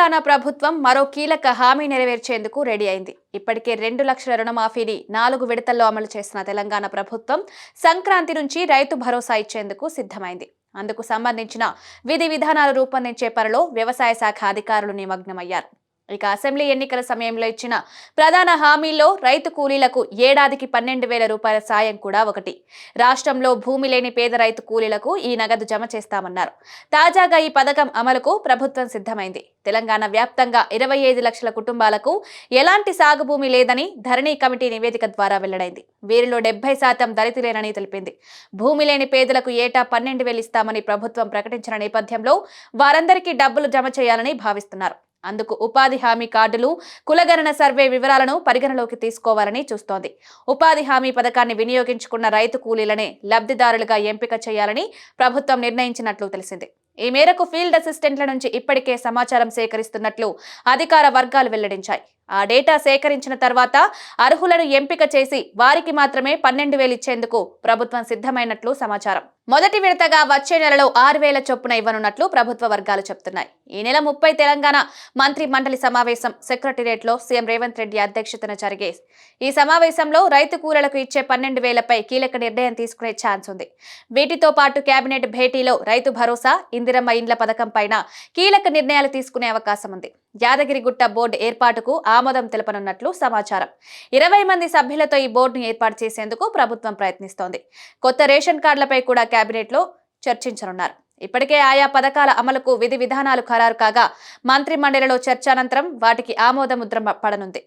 తెలంగాణ ప్రభుత్వం మరో కీలక హామీ నెరవేర్చేందుకు రెడీ అయింది. ఇప్పటికే రెండు లక్షల రుణమాఫీని నాలుగు విడతల్లో అమలు చేసిన తెలంగాణ ప్రభుత్వం సంక్రాంతి నుంచి రైతు భరోసా ఇచ్చేందుకు సిద్ధమైంది. అందుకు సంబంధించిన విధి విధానాలు రూపొందించే పనిలో వ్యవసాయ శాఖ అధికారులు నిమగ్నమయ్యారు. ఇక అసెంబ్లీ ఎన్నికల సమయంలో ఇచ్చిన ప్రధాన హామీల్లో రైతు కూలీలకు ఏడాదికి పన్నెండు వేల రూపాయల సాయం కూడా ఒకటి. రాష్ట్రంలో భూమి లేని పేద రైతు కూలీలకు ఈ నగదు జమ చేస్తామన్నారు. తాజాగా ఈ పథకం అమలుకు ప్రభుత్వం సిద్ధమైంది. తెలంగాణ వ్యాప్తంగా ఇరవై ఐదు లక్షల కుటుంబాలకు ఎలాంటి సాగు భూమి లేదని ధరణి కమిటీ నివేదిక ద్వారా వెల్లడైంది. వీరిలో డెబ్బై శాతం దళితులేనని తెలిపింది. భూమి లేని పేదలకు ఏటా పన్నెండు వేలు ఇస్తామని ప్రభుత్వం ప్రకటించిన నేపథ్యంలో వారందరికీ డబ్బులు జమ చేయాలని భావిస్తున్నారు. అందుకు ఉపాధి హామీ కార్డులు కులగణన సర్వే వివరాలను పరిగణలోకి తీసుకోవాలని చూస్తోంది. ఉపాధి హామీ పథకాన్ని వినియోగించుకున్న రైతు కూలీలనే లబ్ధిదారులుగా ఎంపిక చేయాలని ప్రభుత్వం నిర్ణయించినట్లు తెలిసింది. ఈ మేరకు ఫీల్డ్ అసిస్టెంట్ల నుంచి ఇప్పటికే సమాచారం సేకరిస్తున్నట్లు అధికార వర్గాలు వెల్లడించాయి. ఆ డేటా సేకరించిన తర్వాత అర్హులను ఎంపిక చేసి వారికి మాత్రమే పన్నెండు వేలు ఇచ్చేందుకు ప్రభుత్వం సిద్ధమైనట్లు సమాచారం. మొదటి విడతగా వచ్చే నెలలో ఆరు వేల చొప్పున ఇవ్వనున్నట్లు ప్రభుత్వ వర్గాలు చెప్తున్నాయి. ఈ నెల ముప్పై తెలంగాణ మంత్రి మండలి సమావేశం సెక్రటేరియట్లో సీఎం రేవంత్ రెడ్డి అధ్యక్షతన జరిగే ఈ సమావేశంలో రైతు కూరలకు ఇచ్చే పన్నెండు వేలపై కీలక నిర్ణయం తీసుకునే ఛాన్స్ ఉంది. వీటితో పాటు కేబినెట్ భేటీలో రైతు భరోసా ఇందిరమ్మ ఇండ్ల పథకం పైన కీలక నిర్ణయాలు తీసుకునే అవకాశం ఉంది. యాదగిరిగుట్ట బోర్డు ఏర్పాటుకు ఆమోదం తెలపనున్నట్లు సమాచారం. ఇరవై మంది సభ్యులతో ఈ బోర్డును ఏర్పాటు చేసేందుకు ప్రభుత్వం ప్రయత్నిస్తోంది. కొత్త రేషన్ కార్డులపై కూడా కేబినెట్లో చర్చించనున్నారు. ఇప్పటికే ఆయా పథకాల అమలుకు విధి విధానాలు ఖరారు కాగా మంత్రి మండలిలో చర్చ అనంతరం వాటికి ఆమోద ముద్ర పడనుంది.